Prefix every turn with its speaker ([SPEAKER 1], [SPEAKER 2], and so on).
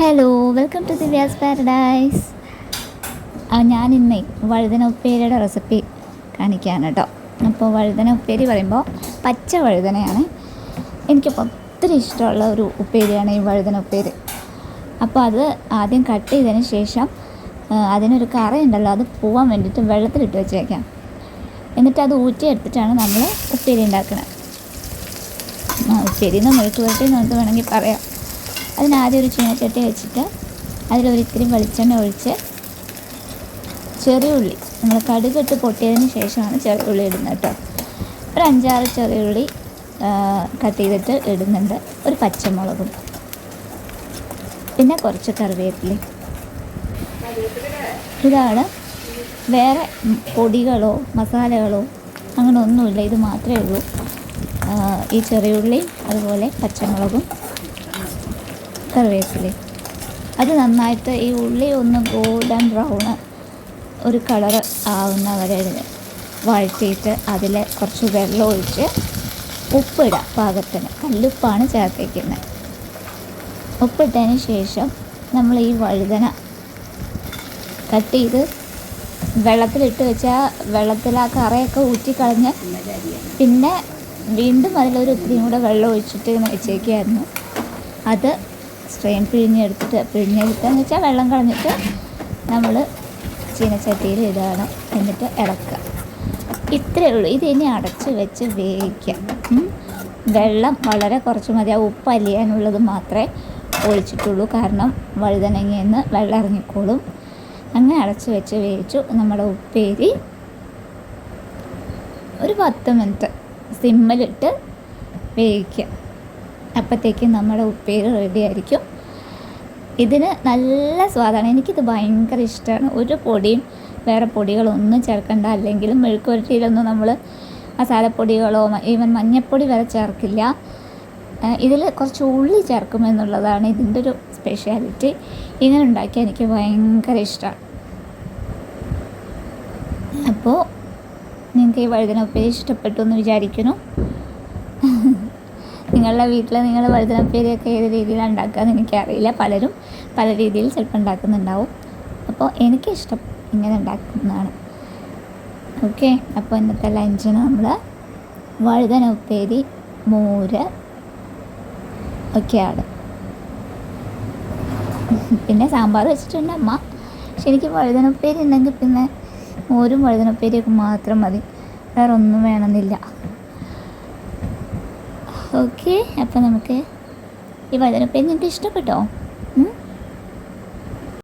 [SPEAKER 1] Hello welcome to Divya's paradise ഞാൻ ഇന്ന് വഴുതന ഉപ്പേരിയുടെ റെസിപ്പി കാണിക്കുകയാണ് കേട്ടോ. അപ്പോൾ വഴുതന ഉപ്പേരി പറയുമ്പോൾ പച്ച വഴുതനയാണ്. എനിക്കിപ്പോൾ ഒത്തിരി ഇഷ്ടമുള്ള ഒരു ഉപ്പേരിയാണ് ഈ വഴുതന ഉപ്പേരി. അപ്പോൾ അത് ആദ്യം കട്ട് ചെയ്തതിന് ശേഷം അതിനൊരു കറയുണ്ടല്ലോ അത് പോവാൻ വേണ്ടിയിട്ട് വെള്ളത്തിലിട്ട് വെച്ചേക്കാം. എന്നിട്ട് അത് ഊറ്റിയെടുത്തിട്ടാണ് നമ്മൾ ഉപ്പേരി ഉണ്ടാക്കുന്നത് ഉപ്പേരി എന്ന് മെഴുക്ക് പുരട്ടി നമുക്ക് വേണമെങ്കിൽ പറയാം. അതിനാദ്യം ഒരു ചീനച്ചട്ടി വെച്ചിട്ട് അതിലൊരു ഇത്തിരി വെളിച്ചെണ്ണ ഒഴിച്ച് ചെറിയ ഉള്ളി. നമ്മൾ കടുകിട്ട് പൊട്ടിയതിന് ശേഷമാണ് ചെറിയ ഉള്ളി ഇടുന്നത് കേട്ടോ. ഒരു അഞ്ചാറ് ചെറിയ ഉള്ളി കട്ട് ചെയ്തിട്ട് ഇടുന്നുണ്ട്. ഒരു പച്ചമുളകും. പിന്നെ കുറച്ച് കറിവേപ്പിലയും. ഇതാണ് വേറെ പൊടികളോ മസാലകളോ അങ്ങനെ ഒന്നുമില്ല ഇത് മാത്രമേ ഉള്ളൂ. ഈ ചെറിയ ഉള്ളി അതുപോലെ പച്ചമുളകും. കറിവേപ്പിലയും. അത് നന്നായിട്ട് ഈ ഉള്ളി ഒന്ന് ഗോൾഡൻ ബ്രൗൺ ഒരു കളർ ആവുന്ന വരെ വഴറ്റിയിട്ട് അതിൽ കുറച്ച് വെള്ളം ഒഴിച്ച് ഉപ്പിടാം പാകത്തിന്. കല്ലുപ്പാണ് ചേർത്തേക്കുന്നത്. ഉപ്പിട്ടതിന് ശേഷം നമ്മൾ ഈ വഴുതന കട്ട് ചെയ്ത് വെള്ളത്തിലിട്ട് വെച്ചാൽ വെള്ളത്തിൽ ആ കറയൊക്കെ ഊറ്റിക്കളഞ്ഞ് പിന്നെ വീണ്ടും അതിലൊരു ഇത്തിരിയും കൂടെ വെള്ളം ഒഴിച്ചിട്ട് വെച്ചേക്കായിരുന്നു. അത് സ്ട്രെയിൻ പിഴിഞ്ഞെടുത്തിട്ട് പിഴിഞ്ഞെടുത്തതെന്ന് വെച്ചാൽ വെള്ളം കളഞ്ഞിട്ട് നമ്മൾ ചീനച്ചട്ടിയിൽ ഇടുകയാണ് എന്നിട്ട് ഇളക്കുക. ഇത്രയേ ഉള്ളൂ. ഇത് ഇനി അടച്ച് വെച്ച് വേവിക്കാം. വെള്ളം വളരെ കുറച്ച് മതി. ആ ഉപ്പ് അലിയാനുള്ളത് മാത്രമേ ഒഴിച്ചിട്ടുള്ളൂ. കാരണം വഴുതനങ്ങയിൽ വെള്ളം ഇറങ്ങിക്കോളും. അങ്ങനെ അടച്ച് വെച്ച് വേവിച്ചു. നമ്മുടെ ഉപ്പേരി ഒരു പത്ത് മിനിറ്റ് സിമ്മിലിട്ട് വേവിക്കുക. അപ്പോഴത്തേക്കും നമ്മുടെ ഉപ്പേരി റെഡി ആയിരിക്കും. ഇതിന് നല്ല സ്വാദാണ്. എനിക്കിത് ഭയങ്കര ഇഷ്ടമാണ് ഒരു പൊടിയും വേറെ പൊടികളൊന്നും ചേർക്കണ്ട. അല്ലെങ്കിലും മെഴുക്കുരട്ടിയിലൊന്നും നമ്മൾ മസാലപ്പൊടികളോ ഈവൻ മഞ്ഞൾപ്പൊടി വരെ ചേർക്കില്ല. ഇതിൽ കുറച്ച് ഉള്ളി ചേർക്കും എന്നുള്ളതാണ് ഇതിന്റെ ഒരു സ്പെഷ്യാലിറ്റി ഇങ്ങനെ ഉണ്ടാക്കിയാൽ എനിക്ക് ഭയങ്കര ഇഷ്ടമാണ് അപ്പോൾ നിങ്ങൾക്ക് ഈ വഴുതന ഉപ്പേരി ഇഷ്ടപ്പെട്ടു എന്ന് വിചാരിക്കുന്നു. നിങ്ങളുടെ വീട്ടിൽ നിങ്ങൾ വഴുതനപ്പേരിയൊക്കെ ഏത് രീതിയിലാണ് ഉണ്ടാക്കുകയെന്ന് എനിക്കറിയില്ല. പലരും പല രീതിയിൽ ചിലപ്പോൾ ഉണ്ടാക്കുന്നുണ്ടാവും. അപ്പോൾ എനിക്കിഷ്ടം ഇങ്ങനെ ഉണ്ടാക്കുന്നതാണ്. ഓക്കെ അപ്പോൾ ഇന്നത്തെ ലഞ്ചിന് നമ്മൾ വഴുതന ഉപ്പേരി മോര് ഒക്കെയാണ്. പിന്നെ സാമ്പാർ വെച്ചിട്ടുണ്ട് അമ്മ. പക്ഷെ എനിക്ക് വഴുതന ഉപ്പേരി ഉണ്ടെങ്കിൽ പിന്നെ മോരും വഴുതന ഉപ്പേരിയൊക്കെ മാത്രം മതി. വേറെ ഒന്നും വേണമെന്നില്ല. ഓക്കെ അപ്പോൾ നമുക്ക് ഈ വഴുതനപ്പേരി നിങ്ങൾക്ക് ഇഷ്ടപ്പെട്ടോ?